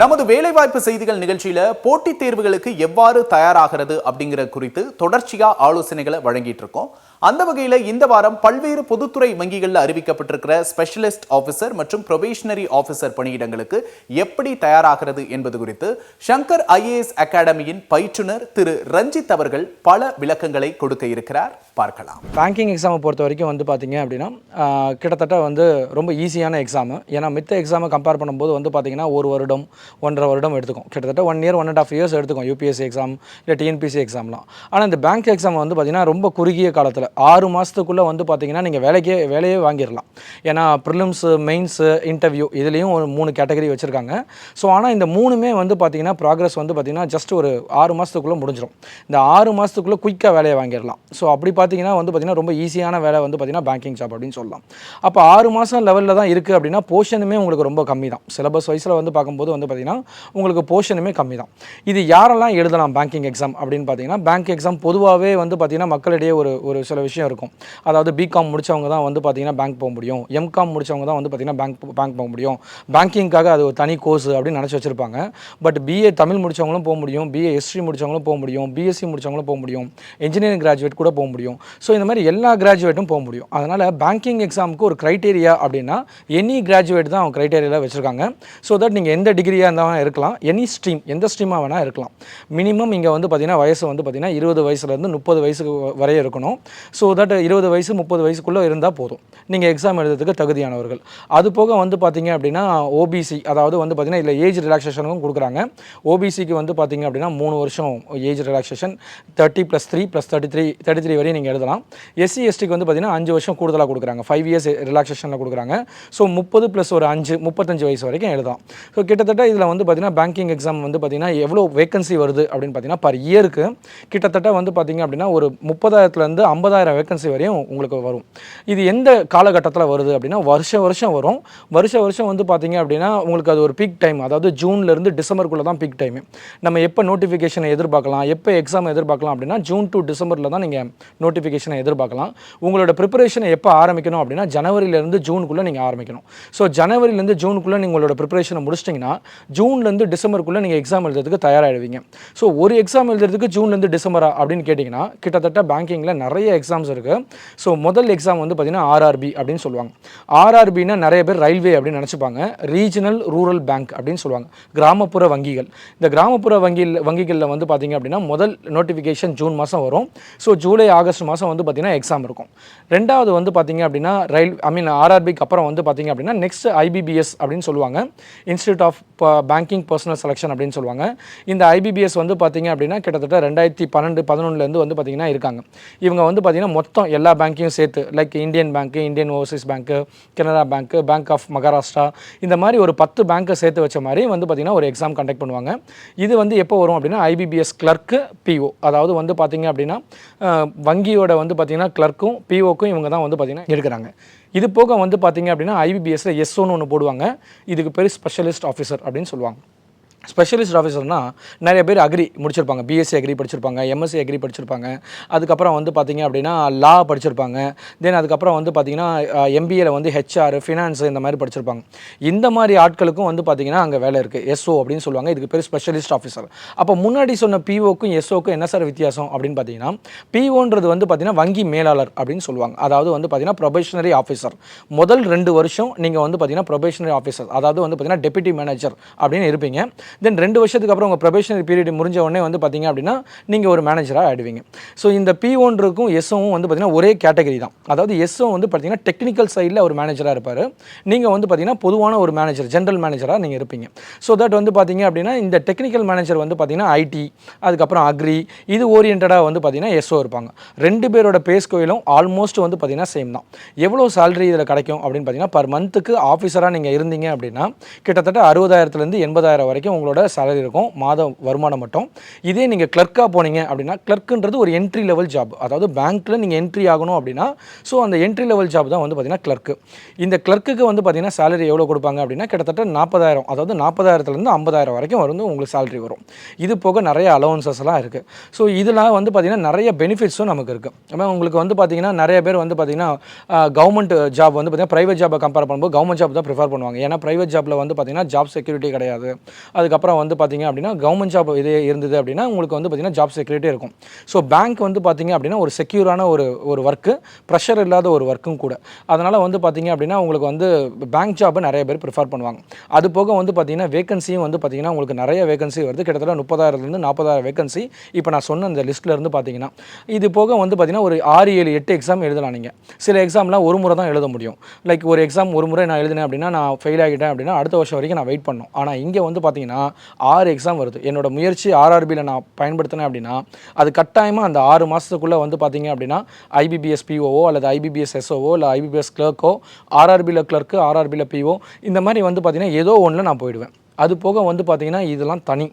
நமது வேலைவாய்ப்பு செய்திகள் நிகழ்ச்சியில போட்டித் தேர்வுகளுக்கு எவ்வாறு தயாராகிறது அப்படிங்கிற குறித்து தொடர்ச்சியா ஆலோசனைகளை வழங்கிட்டு இருக்கோம். அந்த வகையில் இந்த வாரம் பல்வேறு பொதுத்துறை வங்கிகளில் அறிவிக்கப்பட்டிருக்கிற ஸ்பெஷலிஸ்ட் ஆஃபீஸர் மற்றும் ப்ரொபேஷனரி ஆஃபீஸர் பணியிடங்களுக்கு எப்படி தயாராகிறது என்பது குறித்து சங்கர் ஐஏஎஸ் அகாடமியின் பயிற்றுனர் திரு ரஞ்சித் அவர்கள் பல விளக்கங்களை கொடுக்க இருக்கிறார். பார்க்கலாம். பேங்கிங் எக்ஸாமை பொறுத்த வரைக்கும் வந்து பார்த்தீங்க அப்படின்னா கிட்டத்தட்ட வந்து ரொம்ப ஈஸியான எக்ஸாமு ஏன்னா மித்த எக்ஸாமை கம்பேர் பண்ணும்போது வந்து பார்த்தீங்கன்னா ஒரு வருடம் ஒன்றரை வருடம் எடுத்துக்கும். கிட்டத்தட்ட one year one and half years எடுத்துக்கும் யூபிஎஸ்சி எக்ஸாம் இல்லை டிஎன்பிசி எக்ஸாம்லாம் ஆனால் இந்த பேங்க் எக்ஸாம் வந்து பார்த்தீங்கன்னா ரொம்ப குறுகிய காலத்தில் ஆறு மாதத்துக்குள்ளே வந்து பார்த்தீங்கன்னா நீங்கள் வேலைக்கே வேலையே வாங்கிடலாம். ஏன்னா ப்ரிலிம்ஸு மெயின்ஸு இன்டர்வியூ இதுலேயும் ஒரு மூணு கேட்டகரி வச்சுருக்காங்க. ஸோ ஆனால் இந்த மூணுமே வந்து பார்த்தீங்கன்னா ப்ராக்ரஸ் வந்து பார்த்தீங்கன்னா ஜஸ்ட் ஒரு ஆறு மாதத்துக்குள்ளே முடிஞ்சிடும் இந்த ஆறு மாதத்துக்குள்ளே குயிக்காக வேலையை வாங்கிடலாம். ஸோ அப்படி பார்த்தீங்கன்னா வந்து பார்த்தீங்கன்னா ரொம்ப ஈஸியான வேலை வந்து பார்த்திங்கன்னா பேங்கிங் ஜாப் அப்படின்னு சொல்லலாம். அப்போ ஆறு மாதம் லெவலில் தான் இருக்குது அப்படின்னா போர்ஷனுமே உங்களுக்கு ரொம்ப கம்மி தான் சிலபஸ் வைஸில் வந்து பார்க்கும்போது வந்து பார்த்திங்கன்னா உங்களுக்கு போர்ஷனுமே கம்மி தான் இது யாரெல்லாம் எழுதலாம் பேங்கிங் எக்ஸாம் அப்படின்னு பார்த்தீங்கன்னா பேங்க் எக்ஸாம் பொதுவாகவே வந்து பார்த்தீங்கன்னா மக்களிடையே ஒரு ஒரு சில விஷயம் இருக்கும். அதாவது பிகாம் முடிச்சவங்க தான் வந்து பார்த்தீங்கன்னா பேங்க் போக முடியும். எம்காம் முடிச்சவங்க தான் வந்து பார்த்தீங்கன்னா பேங்க் பேங்க் போக முடியும். பேங்கிங்காக அது ஒரு தனி கோர்ஸ் அப்படின்னு நினச்சி வச்சிருப்பாங்க. பட் பிஏ தமிழ் முடிச்சவங்களும் போக முடியும். பிஏ ஹிஸ்ட்ரி முடிச்சவங்களும் போக முடியும். பிஎஸ்சி முடித்தவங்களும் போக முடியும். இன்ஜினியரிங் கிராஜுவேட் கூட போக முடியும். ஸோ இந்த மாதிரி எல்லா கிராஜுவேட்டும் போக முடியும். அதனால் பேங்கிங் எக்ஸாமுக்கு ஒரு க்ரைட்டேரியா அப்படின்னா எனி கிராஜுவேட் தான் அவங்க க்ரைட்டேரியாவில் வச்சுருக்காங்க. ஸோ தட் நீங்கள் எந்த டிகிரியாக இருந்தாலும் இருக்கலாம். எனி ஸ்ட்ரீம் எந்த ஸ்ட்ரீமாக வேணால் இருக்கலாம். மினிமம் இங்கே வந்து பார்த்தீங்கன்னா வயசு வந்து பார்த்தீங்கன்னா இருபது வயசுலேருந்து முப்பது வயசுக்கு வரைய இருக்கணும். ஸோ தட் இருபது வயசு முப்பது வயசுக்குள்ளே இருந்தால் போதும். நீங்கள் எக்ஸாம் எழுதுறதுக்கு தகுதியானவர்கள். அது போக வந்து பார்த்தீங்க அப்படின்னா ஓபிசி அதாவது வந்து பார்த்தீங்கன்னா இதில் ஏஜ் ரிலாக்ஸேஷனுக்கும் கொடுக்குறாங்க. ஓபிசிக்கு வந்து பார்த்தீங்க அப்படின்னா மூணு வருஷம் age relaxation thirty plus three plus thirty three thirty three வரையும் நீங்கள் எழுதலாம் எஸ்சி எஸ்டிக்கு வந்து பார்த்தீங்கன்னா அஞ்சு வருஷம் கூடுதலாக கொடுக்குறாங்க. ஃபைவ் இயர்ஸ் ரிலாக்ஸேஷனில் கொடுக்குறாங்க. ஸோ முப்பது ப்ளஸ் ஒரு அஞ்சு முப்பத்தஞ்சு வயசு வரைக்கும் எழுதலாம். ஸோ கிட்டத்தட்ட இதில் வந்து பார்த்தீங்கன்னா பேங்கிங் எக்ஸாம் வந்து பார்த்தீங்கன்னா எவ்வளோ வேகன்சி வருது அப்படின்னு பார்த்தீங்கன்னா பர் இயருக்கு கிட்டத்தட்ட வந்து பார்த்தீங்க அப்படின்னா ஒரு முப்பதாயிரத்துலேருந்து ஐம்பதாயிரம் வேகன்சி வரையும் உங்களுக்கு வரும். இது எந்த காலகட்டத்தில் வருது அப்படின்னா வருஷம் வருஷம் வரும். வருஷ வருஷம் வந்து பார்த்தீங்க அப்படின்னா உங்களுக்கு அது ஒரு பீக் டைம் அதாவது ஜூன்லேருந்து டிசம்பருக்குள்ளே தான் பீக் டைம் நம்ம எப்போ நோட்டிஃபிகேஷனை எதிர்பார்க்கலாம் எப்போ எக்ஸாம் எதிர்பார்க்கலாம் அப்படின்னா ஜூன் டு டிசம்பரில் தான் நீங்கள் நோட்டிஃபிகேஷனை எதிர்பார்க்கலாம். உங்களோட ப்ரிப்பரேஷனை எப்போ ஆரம்பிக்கணும் அப்படின்னா ஜனவரியிலேருந்து ஜூனுக்குள்ளே நீங்கள் ஆரம்பிக்கணும். ஸோ ஜனவரிலேருந்து ஜூனுக்குள்ளே நீங்கள் உங்களோட ப்ரிப்பரேஷனை முடிச்சிட்டிங்கன்னா ஜூன்லேருந்து டிசம்பருக்குள்ளே நீங்கள் எக்ஸாம் எழுதுறதுக்கு தயாராகிடுவீங்க ஸோ ஒரு எக்ஸாம் எழுதுறதுக்கு ஜூன்லேருந்து டிசம்பரா அப்படின்னு கேட்டிங்கன்னா கிட்டத்தட்ட பேங்கிங்கில் நிறைய எக்ஸாம் எக்ஸாம்ஸ் இருக்குது ஸோ முதல் எக்ஸாம் வந்து பார்த்திங்கன்னா ஆர்ஆர்பி அப்படின்னு சொல்லுவாங்க. ஆர்ஆர்பின்னா நிறைய பேர் ரயில்வே அப்படின்னு நினச்சிப்பாங்க. ரீஜனல் ரூரல் பேங்க் அப்படின்னு சொல்லுவாங்க. கிராமப்புற வங்கிகள். இந்த கிராமப்புற வங்கியில் வங்கிகளில் வந்து பார்த்திங்க அப்படின்னா முதல் நோட்டிஃபிகேஷன் ஜூன் மாதம் வரும். ஸோ ஜூலை ஆகஸ்ட் மாதம் வந்து பார்த்திங்கன்னா எக்ஸாம் இருக்கும். ரெண்டாவது வந்து பார்த்திங்க அப்படின்னா ரயில் ஐ மீன் ஆர்ஆர்பிக்கு அப்புறம் வந்து பார்த்திங்க அப்படின்னா நெக்ஸ்ட் ஐபிபிஎஸ் அப்படின்னு சொல்லுவாங்க. Institute of banking personnel selection அப்படின்னு சொல்லுவாங்க. இந்த ஐபிபிஎஸ் வந்து பார்த்திங்க அப்படின்னா கிட்டத்தட்ட ரெண்டாயிரத்தி பன்னெண்டு பதினொன்றுலேருந்து வந்து பார்த்திங்கன்னா இருக்காங்க. இவங்க வந்து பார்த்தீங்கன்னா மொத்தம் எல்லா பேங்க்கையும் சேர்த்து like Indian bank Indian overseas bank Canara bank bank of Maharashtra இந்த மாதிரி ஒரு பத்து பேங்க்கை சேர்த்து வச்ச மாதிரி வந்து பார்த்திங்கன்னா ஒரு எக்ஸாம் கண்டக்ட் பண்ணுவாங்க. இது வந்து எப்போ வரும் அப்படின்னா ஐபிபிஎஸ் கிளர்க்கு பிஓ அதாவது வந்து பார்த்திங்க அப்படின்னா வங்கியோட வந்து பார்த்தீங்கன்னா கிளர்க்கும் பிஓக்கும் இவங்க தான் வந்து பார்த்திங்கன்னா எடுக்கிறாங்க. இது போக வந்து பார்த்தீங்க அப்படின்னா ஐபிபிஎஸ்சில் எஸ்ஓன்னு ஒன்று போடுவாங்க. இதுக்கு பேர் ஸ்பெஷலிஸ்ட் ஆஃபீஸர் அப்படின்னு சொல்லுவாங்க. ஸ்பெஷலிஸ்ட் ஆஃபீஸர்னா நிறைய பேர் அக்ரி முடிச்சிருப்பாங்க. பிஎஸ்சி அக்ரி படிச்சிருப்பாங்க எம்எஸ்சி அக்ரி படிச்சிருப்பாங்க. அதுக்கப்புறம் வந்து பார்த்தீங்க அப்படின்னா லா படிச்சிருப்பாங்க. தென் அதுக்கப்புறம் வந்து பார்த்தீங்கன்னா எம்பிஏல வந்து ஹெச்ஆர் ஃபினான்ஸ் இந்த மாதிரி படிச்சிருப்பாங்க. இந்த மாதிரி ஆட்களுக்கும் வந்து பார்த்தீங்கன்னா அங்கே வேலை இருக்குது எஸ்ஓ அப்படின்னு சொல்லுவாங்க. இதுக்கு பேர் ஸ்பெஷலிஸ்ட் ஆஃபீஸர். அப்போ முன்னாடி சொன்ன பிஓக்கும் எஸ்ஓக்கும் என்ன சார் வித்தியாசம் அப்படின்னு பார்த்தீங்கன்னா பிஓன்றது வந்து பார்த்தீங்கன்னா வங்கி மேலாளர் அப்படின்னு சொல்லுவாங்க. அதாவது வந்து பார்த்தீங்கன்னா ப்ரொபேஷனரி ஆஃபீஸர் முதல் ரெண்டு வருஷம் நீங்கள் வந்து பார்த்தீங்கன்னா ப்ரொபேஷனரி ஆஃபீஸர் அதாவது வந்து பார்த்திங்கன்னா டெப்யூட்டி மேனேஜர் அப்படின்னு இருப்பீங்க. தென் ரெண்டு வருஷத்துக்கு அப்புறம் உங்கள் ப்ரொபேஷனரி பீரியட் முடிஞ்ச உடனே வந்து பார்த்தீங்க அப்படின்னா நீங்கள் ஒரு மேனேஜராக ஆகிடுவீங்க ஸோ இந்த பிஓன்றுக்கும் எஸ்ஓவும் வந்து பார்த்தீங்கன்னா ஒரே கேட்டகரி தான். அதாவது எஸ்ஓ வந்து பார்த்தீங்கன்னா டெக்னிக்கல் சைடில் ஒரு மேனேஜராக இருப்பார். நீங்கள் வந்து பார்த்தீங்கன்னா பொதுவான ஒரு மேனேஜர் ஜென்ரல் மேனேஜராக நீங்கள் இருப்பீங்க. ஸோ தட் வந்து பார்த்தீங்க அப்படின்னா இந்த டெக்னிக்கல் மேனேஜர் வந்து பார்த்தீங்கன்னா ஐடி அதுக்கப்புறம் அக்ரி இது ஓரியன்டாக வந்து பார்த்தீங்கன்னா எஸ்ஓ இருப்பாங்க. ரெண்டு பேரோட பேஸ் கோயிலும் ஆல்மோஸ்ட் வந்து பார்த்தீங்கன்னா சேம் தான். எவ்வளோ சேலரி இதில் கிடைக்கும் அப்படின்னு பார்த்தீங்கன்னா பர் மந்த்துக்கு ஆஃபீஸராக நீங்கள் இருந்தீங்க அப்படின்னா கிட்டத்தட்ட அறுபதாயிரத்துலேருந்து எண்பதாயிரம் வரைக்கும் உங்களோட சேலரி இருக்கும். மாத வருமானம் மட்டும். இதே நீங்கள் கிளர்க்காக போனீங்க அப்படின்னா கிளர்க்குன்றது ஒரு என்ட்ரி லெவல் ஜாப் அதாவது பேங்க்கில் நீங்கள் என்ட்ரி ஆகணும் அப்படின்னா ஸோ அந்த என்ட்ரி லெவல் ஜாப் தான் வந்து பார்த்தீங்கன்னா கிளர்க்கு இந்த கிளர்க்குக்கு வந்து பார்த்தீங்கன்னா சேலரி எவ்வளோ கொடுப்பாங்க அப்படின்னா கிட்டத்தட்ட நாற்பதாயிரம் அதாவது நாற்பதாயிரத்துலேருந்து ஐம்பதாயிரம் வரைக்கும் வந்து உங்களுக்கு சேலரி வரும். இது போக நிறைய அலவன்சஸ்லாம் இருக்குது ஸோ இதெல்லாம் வந்து பார்த்திங்கன்னா நிறைய பெனிஃபிட்ஸும் நமக்கு இருக்குது உங்களுக்கு வந்து பார்த்திங்கன்னா நிறைய பேர் வந்து பார்த்தீங்கன்னா கவர்மெண்ட் ஜாப் வந்து பார்த்தீங்கன்னா ப்ரைவேட் ஜாப்பை கம்பேர் பண்ணும்போது கவர்மெண்ட் ஜாப் தான் ப்ரிஃபர் பண்ணுவாங்க. ஏன்னா ப்ரைவேட் ஜாப்பில் வந்து பார்த்திங்கன்னா ஜாப் செக்யூரிட்டி கிடையாது. அது அதுக்கப்புறம் வந்து பார்த்தீங்க அப்படின்னா கவர்மெண்ட் ஜாப் இது இருந்தது அப்படின்னா உங்களுக்கு வந்து பார்த்தீங்கன்னா ஜாப் செக்யூரிட்டி இருக்கும். ஸோ பேங்க் வந்து பார்த்தீங்க அப்படின்னா ஒரு செக்யூரான ஒரு ஒரு ஒர்க்கு ப்ரெஷர் இல்லாத ஒரு ஒர்க்கும் கூட. அதனால் வந்து பார்த்தீங்க அப்படின்னா உங்களுக்கு வந்து பேங்க் ஜாப்பை நிறைய பேர் ப்ரிஃபர் பண்ணுவாங்க. அது போக வந்து பார்த்தீங்கன்னா வேகன்சியும் வந்து பார்த்தீங்கன்னா உங்களுக்கு நிறைய வேகன்சி வருது. கிட்டத்தட்ட முப்பதாயிரத்துலேருந்து நாற்பதாயிரம் வேகன்சி இப்போ நான் சொன்ன அந்த லிஸ்ட்டில் இருந்து பார்த்தீங்கன்னா இது போக வந்து பார்த்தீங்கன்னா ஒரு ஆறு ஏழு எட்டு எக்ஸாம் எழுதலாம் நீங்கள் சில எக்ஸாம்லாம் ஒரு முறை தான் எழுத முடியும். லைக் ஒரு எக்ஸாம் ஒரு முறை நான் எழுதினேன் அப்படின்னா நான் ஃபெயில் ஆகிட்டேன் அப்படின்னா அடுத்த வருஷம் வரைக்கும் நான் வெயிட் பண்ணோம் ஆனால் இங்கே வந்து பார்த்தீங்கன்னா ஆறு எக்ஸாம் வருது. என்னோடய முயற்சி ஆர்ஆர்பியில் நான் பயன்படுத்தினேன் அப்படின்னா அது கட்டாயமாக அந்த ஆறு மாதத்துக்குள்ளே வந்து பார்த்தீங்க அப்படின்னா ஐபிபிஎஸ் பிஓஓ அல்லது ஐபிபிஎஸ் எஸ்ஓஓ இல்லை ஐபிபிஎஸ் கிளர்க்கோ ஆர்ஆர்பியில் கிளர்க்கு ஆர்ஆர்பியில் பிஓ இந்த மாதிரி வந்து பார்த்திங்கன்னா ஏதோ ஒன்றில் நான் போயிடுவேன். அது போக வந்து பார்த்தீங்கன்னா இதெல்லாம் தனி.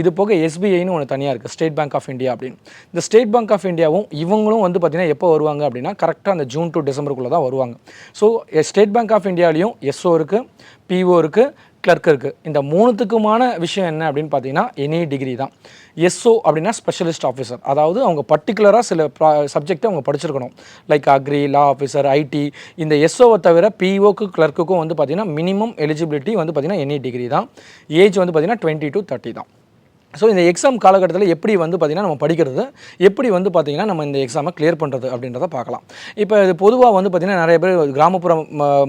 இது போக எஸ்பிஐன்னு ஒன்று தனியாக இருக்குது ஸ்டேட் பேங்க் ஆஃப் இந்தியா அப்படின்னு. இந்த ஸ்டேட் பேங்க் ஆஃப் இந்தியாவும் இவங்களும் வந்து பார்த்தீங்கன்னா எப்போ வருவாங்க அப்படின்னா கரெக்டாக அந்த ஜூன் டு டிசம்பருக்குள்ளே தான் வருவாங்க. ஸோ ஸ்டேட் பேங்க் ஆஃப் இந்தியாவிலையும் எஸ்ஓ இருக்குது பிஓ இருக்குது கிளர்க் இருக்குது இந்த மூணுத்துக்குமான விஷயம் என்ன அப்படின்னு பார்த்தீங்கன்னா எனி டிகிரி தான். எஸ்ஓ அப்படின்னா ஸ்பெஷலிஸ்ட் ஆஃபீஸர் அதாவது அவங்க பர்டிகுலராக சில சப்ஜெக்டை அவங்க படிச்சிருக்கணும். Like agri law officer IT இந்த எஸ்ஓவை தவிர பிஓக்கு கிளர்க்குக்கும் வந்து பார்த்தீங்கன்னா மினிமம் எலிஜிபிலிட்டி வந்து பார்த்திங்கன்னா எனி டிகிரி தான். ஏஜ் வந்து பார்த்தீங்கன்னா டுவெண்ட்டி டு தேர்ட்டி தான். ஸோ இந்த எக்ஸாம் காலகட்டத்தில் எப்படி வந்து பார்த்திங்கன்னா நம்ம படிக்கிறது எப்படி வந்து பார்த்திங்கன்னா நம்ம இந்த எக்ஸாமை கிளியர் பண்ணுறது அப்படின்றத பார்க்கலாம் இப்போ இது பொதுவாக வந்து பார்த்திங்கன்னா நிறைய பேர் கிராமப்புற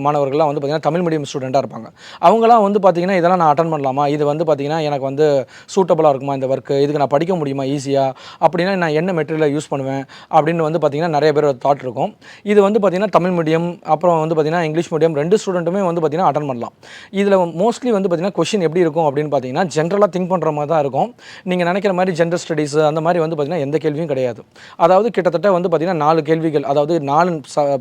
மாணவர்கள்லாம் வந்து பார்த்திங்கன்னா தமிழ் மீடியம் ஸ்டூடெண்ட்டாக இருப்பாங்க அவங்களாம் வந்து பார்த்திங்கன்னா இதெல்லாம் நான் அட்டன் பண்ணலாமா இது வந்து பார்த்திங்கன்னா எனக்கு வந்து சூட்டபுளாக இருக்குமா இந்த ஒர்க்கு இதுக்கு நான் படிக்க முடியுமா ஈஸியாக அப்படின்னா நான் என்ன மெட்டீரியலை யூஸ் பண்ணுவேன் அப்படின்னு வந்து பார்த்திங்கன்னா நிறைய பேர் தாட் இருக்கும் இது வந்து பார்த்திங்கன்னா தமிழ் மீடியம் அப்புறம் வந்து பார்த்திங்கன்னா இங்கிலீஷ் மீடியம் ரெண்டு ஸ்டூடெண்ட்டுமே வந்து பார்த்திங்கன்னா அட்டன் பண்ணலாம் இதில் மோஸ்ட்லி வந்து பார்த்திங்கன்னா கொஷின் எப்படி இருக்கும் அப்படின்னு பார்த்தீங்கன்னா ஜென்ரலாக திங்க் பண்ணுற மாதிரி தான் இருக்கும் நீங்கள் நினைக்கிற மாதிரி ஜெண்டர் ஸ்டடீஸ் அந்த மாதிரி வந்து பார்த்திங்கன்னா எந்த கேள்வியும் கிடையாது. அதாவது கிட்டத்தட்ட வந்து பார்த்திங்கன்னா நாலு கேள்விகள் அதாவது நாலு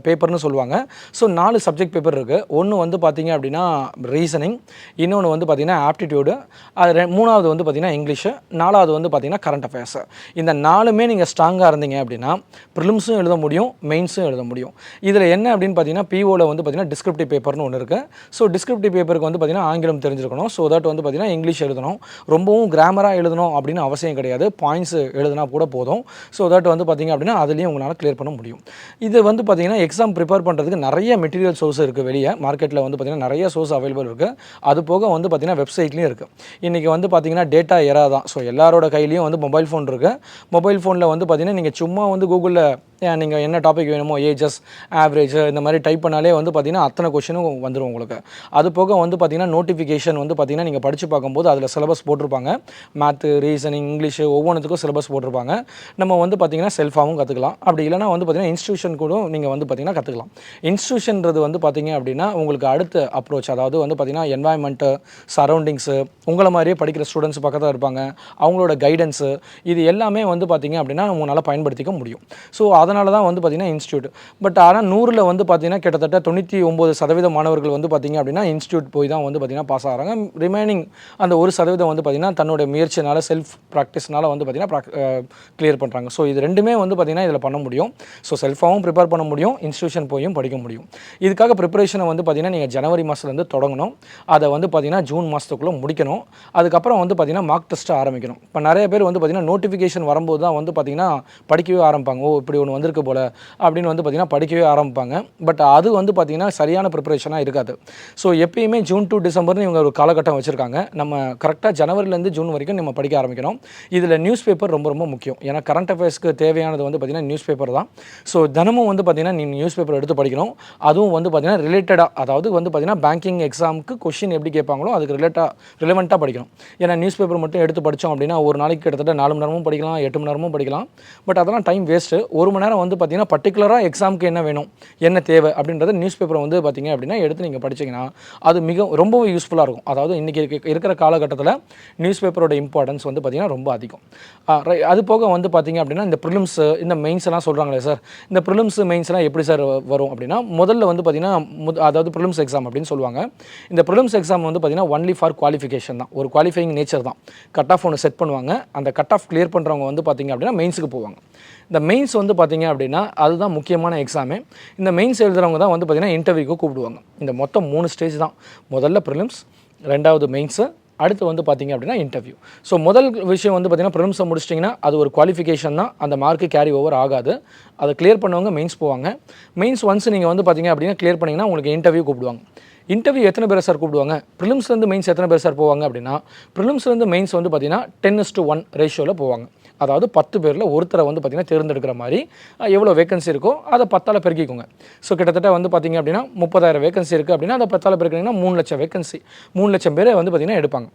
பேப்பர்னு சொல்லுவாங்க. ஸோ நாலு சப்ஜெக்ட் பேப்பர் இருக்குது ஒன்று வந்து பார்த்திங்க அப்படின்னா ரீசனிங் இன்னொன்று வந்து பார்த்திங்கன்னா ஆப்டிடியூடு அது ரெ- மூணாவது வந்து பார்த்திங்கன்னா இங்கிலீஷு நாலாவது வந்து பார்த்திங்கன்னா கரண்ட் அஃபேர்ஸு இந்த நாலுமே நீங்கள் ஸ்ட்ராங்காக இருந்தீங்க அப்படின்னா ப்ரிலிம்ஸும் எழுத முடியும் மெயின்ஸும் எழுத முடியும். இதில் என்ன அப்படின்னு பார்த்தீங்கன்னா பிஓவில் வந்து பார்த்தீங்கன்னா டிஸ்கிரிப்டிவ் பேப்பர்னு ஒன்று இருக்குது ஸோ டிஸ்கிரிப்டிவ் பேப்பருக்கு வந்து பார்த்தீங்கன்னா ஆங்கிலம் தெரிஞ்சிருக்கணும். ஸோ தட் வந்து பார்த்தீங்கன்னா இங்கிலீஷ் எழுதணும். ரொம்பவும் கிராமராக எழுதணும் அப்படின்னு அவசியம் கிடையாது. பாயிண்ட்ஸ் எழுதுனா கூட போதும். ஸோ தட் வந்து பார்த்தீங்க அப்படின்னா அதுலேயும் உங்களால் கிளியர் பண்ண முடியும். இது வந்து பார்த்தீங்கன்னா எக்ஸாம் ப்ரிப்பேர் பண்ணுறதுக்கு நிறைய மெட்டீரியல் சோர்ஸ் இருக்குது வெளியே. மார்க்கெட்டில் வந்து பார்த்தீங்கன்னா நிறைய சோர்ஸ் அவைலபிள் இருக்குது அது போக வந்து பார்த்தீங்கன்னா வெப்சைட்லேயும் இருக்குது இன்றைக்கி வந்து பார்த்தீங்கன்னா டேட்டா எரா தான். ஸோ எல்லாரோட கையிலையும் வந்து மொபைல் ஃபோன் இருக்குது மொபைல் ஃபோனில் வந்து பார்த்தீங்கன்னா நீங்கள் சும்மா வந்து கூகுளில் நீங்கள் என்ன டாபிக் வேணுமோ ஏஜஸ் ஆவரேஜ் இந்த மாதிரி டைப் பண்ணாலே வந்து பார்த்தீங்கன்னா அத்தனை கொஷினும் வந்துடும் உங்களுக்கு. அது போக வந்து பார்த்திங்கன்னா நோட்டிஃபிகேஷன் வந்து பார்த்தீங்கன்னா நீங்கள் படித்து பார்க்கும்போது அதில் சிலபஸ் போட்டிருப்பாங்க. மேத்து ரீசனிங் இங்கிலீஷு ஒவ்வொன்றுத்துக்கும் சிலபஸ் போட்டிருப்பாங்க. நம்ம வந்து பார்த்தீங்கன்னா செல்ஃபாகவும் கற்றுக்கலாம் அப்படி இல்லைனா வந்து பார்த்திங்கன்னா இன்ஸ்டியூஷன் கூட நீங்கள் வந்து பார்த்தீங்கன்னா கற்றுக்கலாம் இன்ஸ்டியூஷன்றது வந்து பார்த்தீங்க அப்படின்னா உங்களுக்கு அடுத்த அப்ரோச் அதாவது வந்து பார்த்திங்கன்னா என்வாயன்மெண்ட்டு சரௌண்டிங்ஸு உங்களை மாதிரியே படிக்கிற ஸ்டூடெண்ட்ஸ் பக்கத்தில் இருப்பாங்க. அவங்களோட கைடன்ஸு இது எல்லாமே வந்து பார்த்திங்க அப்படின்னா உங்களால் பயன்படுத்திக்க முடியும். ஸோ அதனால தான் வந்து பார்த்திங்கன்னா இன்ஸ்டியூட் பட் ஆனால் நூறில் வந்து பார்த்தீங்கன்னா கிட்டத்தட்ட தொண்ணூற்றி ஒம்பது சதவீத மாணவர்கள் வந்து பார்த்தீங்க அப்படின்னா இன்ஸ்டியூட் போய் தான் வந்து பார்த்திங்கன்னா பாஸ் ஆகிறாங்க ரிமைனிங் அந்த ஒரு சதவீதம் வந்து பார்த்திங்கன்னா தன்னுடைய முயற்சினால் செல்ஃப் ப்ராக்டிஸ்னால் வந்து பார்த்தீங்கன்னா கிளியர் பண்ணுறாங்க ஸோ இது ரெண்டுமே வந்து பார்த்திங்கன்னா இதில் பண்ண முடியும் ஸோ செல்ஃபாகவும் ப்ரிப்பேர் பண்ண முடியும் இன்ஸ்டியூஷன் போயும் படிக்க முடியும் இதுக்காக ப்ரிப்பரேஷனை வந்து பார்த்தீங்கன்னா நீங்கள் ஜனவரி மாதத்துலேருந்து தொடங்கணும் அதை வந்து பார்த்திங்கன்னா ஜூன் மாதத்துக்குள்ளே முடிக்கணும் அதுக்கப்புறம் வந்து பார்த்தீங்கன்னா மார்க் டெஸ்ட்டை ஆரம்பிக்கணும் இப்போ நிறைய பேர் வந்து பார்த்திங்கன்னா நோட்டிஃபிகேஷன் வரும்போது தான் வந்து பார்த்தீங்கன்னா படிக்கவே ஆரம்பிப்பாங்க ஓ இப்படி ஒன்று வந்திருக்கு போல் அப்படின்னு வந்து பார்த்தீங்கன்னா படிக்கவே ஆரம்பிப்பாங்க. பட் அது வந்து பார்த்தீங்கன்னா சரியான ப்ரிப்பரேஷனாக இருக்காது. ஸோ எப்பயுமே ஜூன் டு டிசம்பர்னு இவங்க ஒரு காலகட்டம் வச்சுருக்காங்க. நம்ம கரெக்டாக ஜனவரிலேருந்து ஜூன் வரைக்கும் நம்ம படிக்க ஆரம்பிக்கணும். இதில் நியூஸ் பேப்பர் ரொம்ப ரொம்ப முக்கியம். ஏன்னா கரண்ட் அஃபேர்ஸ்க்கு தேவையானது வந்து பார்த்தீங்கன்னா நியூஸ் பேப்பர் தான். ஸோ தினமும் வந்து பார்த்திங்கன்னா நீ நியூஸ் பேப்பர் எடுத்து படிக்கணும். அதுவும் வந்து பார்த்தீங்கன்னா ரிலேட்டடாக அதாவது வந்து பார்த்தீங்கன்னா பேங்கிங் எக்ஸாமுக்கு கொஷின் எப்படி கேட்பாங்களோ அதுக்கு ரிலேட்டாக ரிலவெண்ட்டாக படிக்கணும். ஏன்னா நியூஸ் பேப்பர் மட்டும் எடுத்து படித்தோம் அப்படின்னா ஒரு நாளைக்கு கிட்டத்தட்ட நாலு மணி நேரமும் படிக்கலாம் எட்டு மணி நேரமும் படிக்கலாம். பட் அதெல்லாம் டைம் வேஸ்ட்டு ஒரு மணி நேரம் வந்து பார்த்தீங்கன்னா பர்டிகுலராக எக்ஸாமுக்கு என்ன வேணும் என்ன தேவை அப்படின்றத நியூஸ் பேப்பரை வந்து பார்த்தீங்க அப்படின்னா எடுத்து நீங்கள் படிச்சீங்கன்னா அது மிக ரொம்பவும் யூஸ்ஃபுல்லாக இருக்கும். அதாவது இன்றைக்கி இருக்கிற காலகட்டத்தில் நியூஸ் பேப்பரோட இம்பார்ட்டன்ஸ் வந்து பார்த்தீங்கன்னா ரொம்ப அதிகம். அது போக வந்து பார்த்தீங்க அப்படின்னா இந்த ப்ரிலிம்ஸ் இந்த மெயின்ஸ் எல்லாம் சொல்கிறாங்களே சார் இந்த ப்ரிலிம்ஸ் மெயின்ஸ்லாம் எப்படி சார் வரும் அப்படின்னா முதல்ல வந்து பார்த்தீங்கன்னா அதாவது ப்ரிலிம்ஸ் எக்ஸாம் அப்படின்னு சொல்லுவாங்க. இந்த ப்ரிலிம்ஸ் எக்ஸாம் வந்து பார்த்தீங்கன்னா ஒன்லி ஃபார் குவாலிஃபிகேஷன் தான். ஒரு குவாலிஃபைங் நேச்சர் தான். கட் ஆஃப் ஒன்று செட் பண்ணுவாங்க. அந்த கட் ஆஃப் கிளியர் பண்ணுறவங்க வந்து பார்த்திங்க அப்படின்னா மெயின்ஸுக்கு போவாங்க. இந்த மெயின்ஸ் வந்து பார்த்தீங்க அப்படின்னா அதுதான் முக்கியமான எக்ஸாமே இந்த மெயின்ஸ் எழுதுறவங்க தான் வந்து பார்த்தீங்கன்னா இன்டர்வியூக்கு கூப்பிடுவாங்க. இந்த மொத்தம் மூணு ஸ்டேஜ் தான். முதல்ல ப்ரிலிம்ஸ் ரெண்டாவது மெயின்ஸு அடுத்து வந்து பார்த்தீங்க அப்படின்னா இன்டர்வியூ ஸோ முதல் விஷயம் வந்து பார்த்தீங்கன்னா ப்ரிலிம்ஸை முடிச்சிட்டிங்கன்னா அது ஒரு குவாலிஃபிகேஷன் தான். அந்த மார்க்கு கேரி ஓவர் ஆகாது. அதை கிளியர் பண்ணவங்க மெயின்ஸ் போவாங்க. மெயின்ஸ் ஒன்ஸ் நீங்கள் வந்து பார்த்தீங்க அப்படின்னா கிளியர் பண்ணிங்கன்னா உங்களுக்கு இன்டர்வியூ கூப்பிடுவாங்க. இன்டர்வியூ எத்தனை பேர் சார் கூப்பிடுவாங்க? ப்ரிலிம்ஸ்லேருந்து மெயின்ஸ் எத்தனை பேர் சார் போவாங்க அப்படின்னா ப்ரிலிம்ஸ்லேருந்து மெயின்ஸ் வந்து பார்த்திங்கன்னா டென் டு ஒன் ரேஷியோவில் போவாங்க. அதாவது பத்து பேரில் ஒருத்தரை வந்து பார்த்தீங்கன்னா தேர்ந்தெடுக்கிற மாதிரி எவ்வளோ வேகன்சி இருக்கோ அதை பத்தால் பெருக்கிக்கோங்க. ஸோ கிட்டத்தட்ட வந்து பார்த்தீங்க அப்படின்னா முப்பதாயிரம் வேகன்சி இருக்குது அப்படின்னா அதை பத்தால் பெருக்கினீங்கன்னா மூணு லட்சம் வேகன்சி மூணு லட்சம் பேரை வந்து பார்த்தீங்கன்னா எடுப்பாங்க.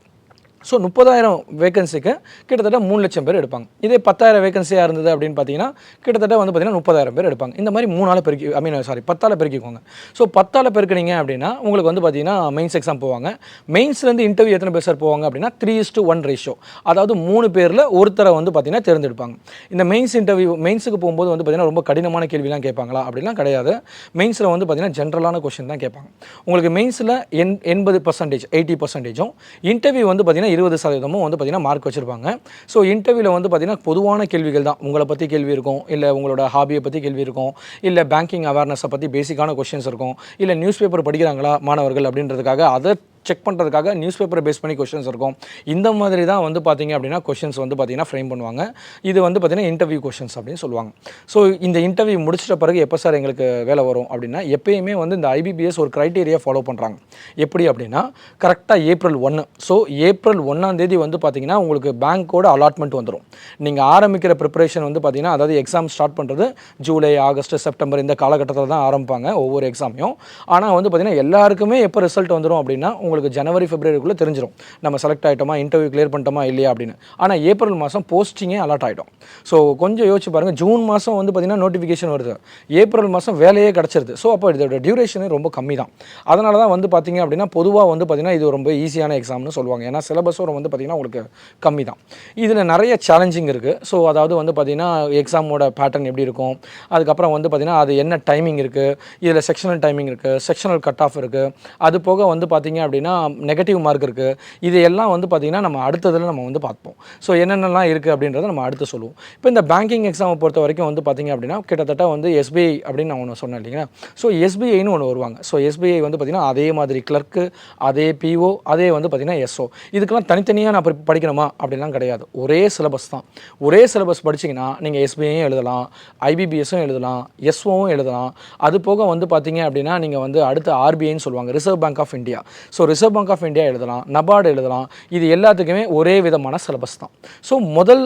ஸோ முப்பதாயிரம் வேகன்சிக்கு கிட்டத்தட்ட மூணு லட்சம் பேர் எடுப்பாங்க. இதே பத்தாயிரம் வேகன்சியாக இருந்தது அப்படின்னு பார்த்தீங்கன்னா கிட்டத்தட்ட வந்து பார்த்தீங்கன்னா முப்பதாயிரம் பேர் எடுப்பாங்க. இந்த மாதிரி மூணால் பெருக்கி ஐ மீன் சாரி பத்தால் பெருக்கிக்கோங்க. ஸோ பத்தால் பெருக்கினீங்க அப்படின்னா உங்களுக்கு வந்து பார்த்தீங்கன்னா மெயின்ஸ் எக்ஸாம் போவாங்க. மெயின்ஸ்லேருந்து இன்டர்வியூ எத்தனை பேர் சார் போவாங்க அப்படின்னா three is to one ratio அதாவது மூணு பேரில் ஒருத்தரை வந்து பார்த்தீங்கன்னா தேர்ந்தெடுப்பாங்க. இந்த மெயின்ஸ் இன்டர்வியூ மெயின்ஸுக்கு போகும்போது வந்து பார்த்தீங்கன்னா ரொம்ப கடினமான கேள்விலாம் கேட்பாங்களா? அப்படிலாம் கிடையாது. மெயின்ஸில் வந்து பார்த்தீங்கன்னா ஜென்ரலான கொஷின் தான் கேட்பாங்க. உங்களுக்கு மெயின்ஸில் எண் எண்பது பர்சன்டேஜ் எயிட்டி பர்சன்டேஜும் இன்டர்வியூ வந்து பார்த்தீங்கன்னா இருபது சதவீதமும் வந்து பார்த்தீங்கன்னா மார்க் வச்சுருப்பாங்க. ஸோ இன்டர்வியூவில் வந்து பார்த்திங்கன்னா பொதுவான கேள்விகள் தான். உங்களை பற்றி கேள்வி இருக்கும் இல்லை உங்களோட ஹாபியை பற்றி கேள்வி இருக்கும் இல்லை பேங்கிங் அவேர்னஸை பற்றி பேசிக்கான கொஷின்ஸ் இருக்கும் இல்லை நியூஸ் பேப்பர் படிக்கிறாங்களா மாணவர்கள் அப்படின்றதுக்காக அதை செக் பண்ணுறதுக்காக நியூஸ் பேப்பரை பேஸ் பண்ணி கொஷின்ஸ் இருக்கும். இந்த மாதிரி தான் வந்து பார்த்தீங்க அப்படின்னா கொஷின்ஸ் வந்து பார்த்தீங்கன்னா ஃப்ரேம் பண்ணுவாங்க. இது வந்து பார்த்தீங்கன்னா இன்டர்வியூ கொஷின்ஸ் அப்படின்னு சொல்லுவாங்க. ஸோ இந்த இன்டர்வியூ முடிச்சிட்ட பிறகு எப்போ சார் எங்களுக்கு வேலை வரும் அப்படின்னா எப்பயுமே வந்து இந்த ஐபிபிஎஸ் ஒரு க்ரைட்டீரியா ஃபாலோ பண்ணுறாங்க எப்படி அப்படின்னா கரெக்டாக ஏப்ரல் ஒன்று ஸோ ஏப்ரல் ஒன்றாம் தேதி வந்து பார்த்தீங்கன்னா உங்களுக்கு பேங்க்கோட அலாட்மெண்ட் வந்துடும் நீங்கள் ஆரம்பிக்கிற ப்ரிப்பரேஷன் வந்து பார்த்தீங்கன்னா அதாவது எக்ஸாம் ஸ்டார்ட் பண்ணுறது ஜூலை ஆகஸ்ட் செப்டம்பர் இந்த காலகட்டத்தில் தான் ஆரம்பிப்பாங்க ஒவ்வொரு எக்ஸாமையும் ஆனால் வந்து பார்த்தீங்கன்னா எல்லாருக்குமே எப்போ ரிசல்ட் வந்துடும் அப்படின்னா உங்களுக்கு ஜனவரி பிப்ரவரிக்குள்ளே தெரிஞ்சிடும் நம்ம செலக்ட் ஆகிட்டோமா இன்டர்வியூ கிளியர் பண்ணிட்டோமா இல்லையா அப்படின்னு. ஆனால் ஏப்ரல் மாதம் போஸ்டிங்கே அலாட் ஆகிடும் ஸோ கொஞ்சம் யோசிச்சு பாருங்கள் ஜூன் மாதம் வந்து பார்த்தீங்கன்னா நோட்டிஃபிகேஷன் வருது. ஏப்ரல் மாதம் வேலையே கிடச்சிருது. ஸோ அப்போ இதோட டியூரேஷனே ரொம்ப கம்மி தான் அதனால தான் வந்து பார்த்தீங்க அப்படின்னா பொதுவாக வந்து பார்த்திங்கன்னா இது ரொம்ப ஈஸியான எக்ஸாம்னு சொல்லுவாங்க. ஏன்னா சிலபஸும் வந்து பார்த்தீங்கன்னா உங்களுக்கு கம்மி தான் இதில் நிறைய சேலஞ்சிங் இருக்குது ஸோ அதாவது வந்து பார்த்திங்கன்னா எக்ஸாமோட பேட்டர்ன் எப்படி இருக்கும்? அதுக்கப்புறம் வந்து பார்த்திங்கன்னா அது என்ன டைமிங் இருக்குது இதில் செக்ஷனல் டைமிங் இருக்குது செக்ஷனல் கட் ஆஃப் இருக்குது அது போக வந்து பார்த்தீங்க அப்படின்னா நெகட்டிவ் மார்க் இருக்குது இது எல்லாம் வந்து பார்த்தீங்கன்னா நம்ம அடுத்ததில் நம்ம வந்து பார்ப்போம். ஸோ என்னென்னலாம் இருக்குது அப்படின்றத நம்ம அடுத்து சொல்லுவோம். இப்போ இந்த பேங்கிங் எக்ஸாமை பொறுத்த வரைக்கும் வந்து பார்த்தீங்க அப்படின்னா கிட்டத்தட்ட வந்து எஸ்பிஐ அப்படின்னு நான் ஒன்று சொன்னேன் இல்லைங்களா? ஸோ எஸ்பிஐன்னு ஒன்று வருவாங்க. ஸோ எஸ்பிஐ வந்து பார்த்தீங்கன்னா அதே மாதிரி கிளர்க்கு அதே பிஓ அதே வந்து பார்த்தீங்கன்னா எஸ்ஓ இதுக்கெல்லாம் தனித்தனியாக நான் படி- படிக்கணுமா அப்படிலாம் கிடையாது. ஒரே சிலபஸ் தான். ஒரே சிலபஸ் படிச்சீங்கன்னா நீங்கள் எஸ்பிஐயும் எழுதலாம் ஐபிபிஎஸும் எழுதலாம் எஸ்ஓவும் எழுதலாம். அது போக வந்து பார்த்தீங்க அப்படின்னா நீங்கள் வந்து அடுத்து ஆர்பிஐன்னு சொல்லுவாங்க. Reserve Bank of India so Reserve Bank of India எழுதலாம் நபார்டு எழுதலாம் இது எல்லாத்துக்குமே ஒரே விதமான சிலபஸ் தான். ஸோ முதல்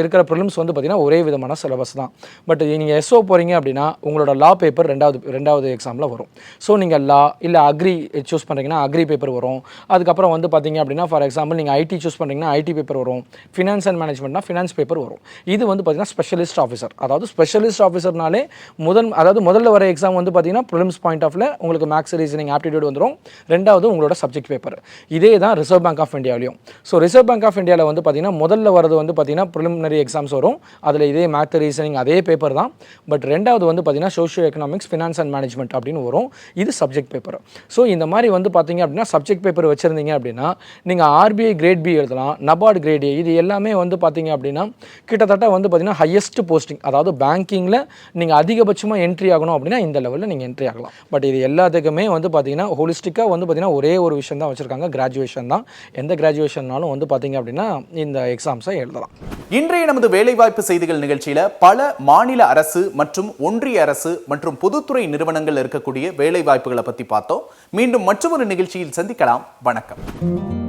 இருக்கிற ப்ரிலிம்ஸ் வந்து பார்த்தீங்கன்னா ஒரே விதமான சிலபஸ் தான். பட் நீங்கள் எஸ்ஓ போகிறீங்க அப்படின்னா உங்களோட லா பேப்பர் ரெண்டாவது ரெண்டாவது எக்ஸாமில் வரும். ஸோ நீங்கள் லா இல்லை அக்ரி சூஸ் பண்ணுறீங்கன்னா அக்ரி பேப்பர் வரும். அதுக்கப்புறம் வந்து பார்த்தீங்க அப்படின்னா ஃபார் எக்ஸாம்பிள் நீங்கள் ஐடி சூஸ் பண்ணுறீங்கன்னா ஐடி பேப்பர் வரும். ஃபினான்ஸ் அண்ட் மேனேஜ்மெண்ட்னா ஃபினான்ஸ் பேப்பர் வரும். இது வந்து பார்த்தீங்கன்னா ஸ்பெஷலிஸ்ட் ஆஃபீஸர் அதாவது ஸ்பெஷலிஸ்ட் ஆஃபீஸர்னாலே முதல் அதாவது முதல்ல வர எக்ஸாம் வந்து பார்த்தீங்கன்னா ப்ரிலிம்ஸ் பாயிண்ட் ஆஃப்ல உங்களுக்கு மேக்ஸ் ரீசனிங் ஆப்டிடியூட் வந்துடும் ரெண்டாவது உங்களோட சப்ஜெக்ட் பேப்பர் இதே தான் ரிசர்வ் பேங்க் ஆஃப் இந்தியாவிலையும் ஸோ ரிசர்வ் பேங்க் ஆஃப் இந்தியாவில் வந்து பார்த்தீங்கன்னா முதல்ல வரது வந்து பார்த்தீங்கன்னா ப்ரிலிமினரி எக்ஸாம்ஸ் வரும். அதில் இதே மேத் ரீசனிங் அதே பேப்பர் தான். பட் ரெண்டாவது வந்து பார்த்தீங்கன்னா socio economics finance and management அப்படின்னு வரும். இது சப்ஜெக்ட் பேப்பர் ஸோ இந்த மாதிரி வந்து பார்த்தீங்க அப்படின்னா சப்ஜெக்ட் பேப்பர் வச்சுருந்தீங்க அப்படின்னா நீங்கள் ஆர்பிஐ கிரேட் பி எழுதலாம் நபார்டு கிரேட் ஏ இது எல்லாமே வந்து பார்த்தீங்க அப்படின்னா கிட்டத்தட்ட வந்து பார்த்தீங்கன்னா ஹையஸ்ட் போஸ்டிங் அதாவது பேங்கிங்கில் நீங்கள் அதிகபட்சமாக என்ட்ரி ஆகணும் அப்படின்னா இந்த லெவலில் நீங்கள் என்ட்ரி ஆகலாம். பட் இது எல்லாத்துக்குமே வந்து பார்த்தீங்கன்னா ஹோலிஸ்டிக்காக வந்து பார்த்தீங்கன்னா ஒரே ஒரு விஷயம் தான் வச்சுருக்காங்க. கிராஜுவேஷன் தான். எந்த கிராஜுவேஷன்னாலும் வந்து பார்த்தீங்க அப்படின்னா இந்த எக்ஸாம்ஸை எழுதலாம். இன்றைய நமது வேலைவாய்ப்பு செய்திகள் நிகழ்ச்சியில பல மாநில அரசு மற்றும் ஒன்றிய அரசு மற்றும் பொதுத்துறை நிறுவனங்கள் இருக்கக்கூடிய வேலைவாய்ப்புகளை பத்தி பார்த்தோம். மீண்டும் மற்றொரு நிகழ்ச்சியில் சந்திக்கலாம். வணக்கம்.